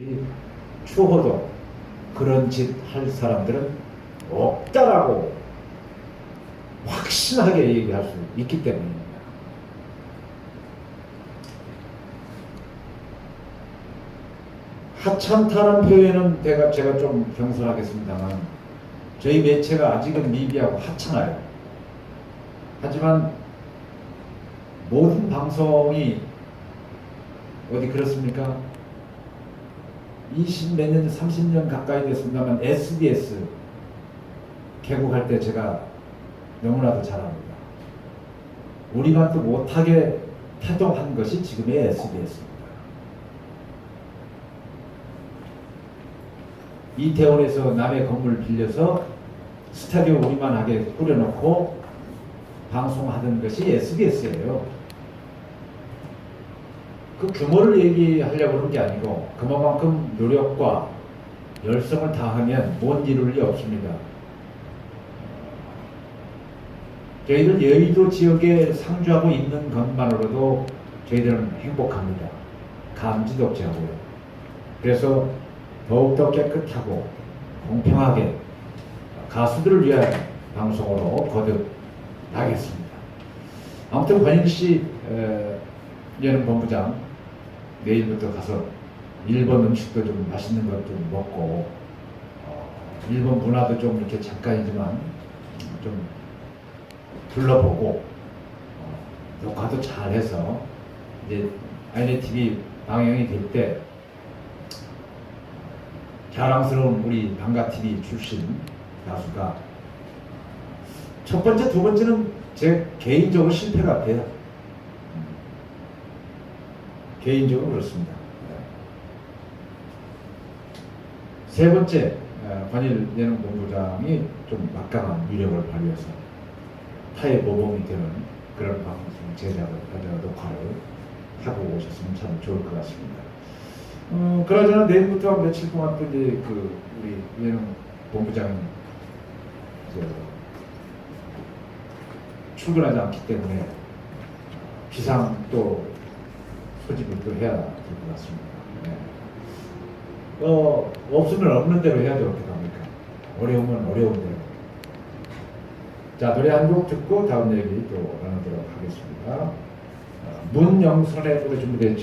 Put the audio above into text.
이 추호도 그런 짓 할 사람들은 없다라고 확신하게 얘기할 수 있기 때문입니다. 하찮다는 표현은 제가, 제가 좀 경솔하겠습니다만 저희 매체가 아직은 미비하고 하찮아요. 하지만 모든 방송이 어디 그렇습니까? 20 몇 년, 30년 가까이 됐습니다만 SBS 개국할 때 제가 너무나도 잘 압니다. 우리만도 못하게 태동한 것이 지금의 SBS입니다. 이태원에서 남의 건물 빌려서 스타디오 우리만 하게 꾸려놓고 방송하던 것이 SBS예요. 그 규모를 얘기하려고 그런 게 아니고 그만큼 노력과 열성을 다하면 못 이룰 리 없습니다. 저희들 여의도 지역에 상주하고 있는 것만으로도 저희들은 행복합니다. 감지덕지하고요. 그래서 더욱더 깨끗하고 공평하게 가수들을 위한 방송으로 거듭 나겠습니다. 아무튼 권인 씨 에, 예능 본부장 내일부터 가서 일본 음식도 좀 맛있는 것 좀 먹고 어, 일본 문화도 좀 이렇게 잠깐이지만 좀 둘러보고 어, 녹화도 잘해서 이제 아이네 TV 방영이 될 때 자랑스러운 우리 방가 TV 출신 가수가 첫 번째 두 번째는 제 개인적으로 실패 같아요. 개인적으로 그렇습니다. 세 번째 어, 관일 예능 본부장이 좀 막강한 위력을 발휘해서 타의 모범이 되는 그런 방송 제작을 하자 녹화를 하고 오셨으면 참 좋을 것 같습니다. 어, 그러잖아 내일부터 한 며칠 동안 또 이제 그 우리 예능 본부장 저 출근하지 않기 때문에 비상 또 소집을 또 해야 될 것 같습니다. 네. 어, 없으면 없는 대로 해야죠. 어떻게 합니까? 어려우면 어려운 대로. 자, 노래 한 곡 듣고 다음 얘기 또 나누도록 하겠습니다. 어, 문영선의 노래 준비됐죠?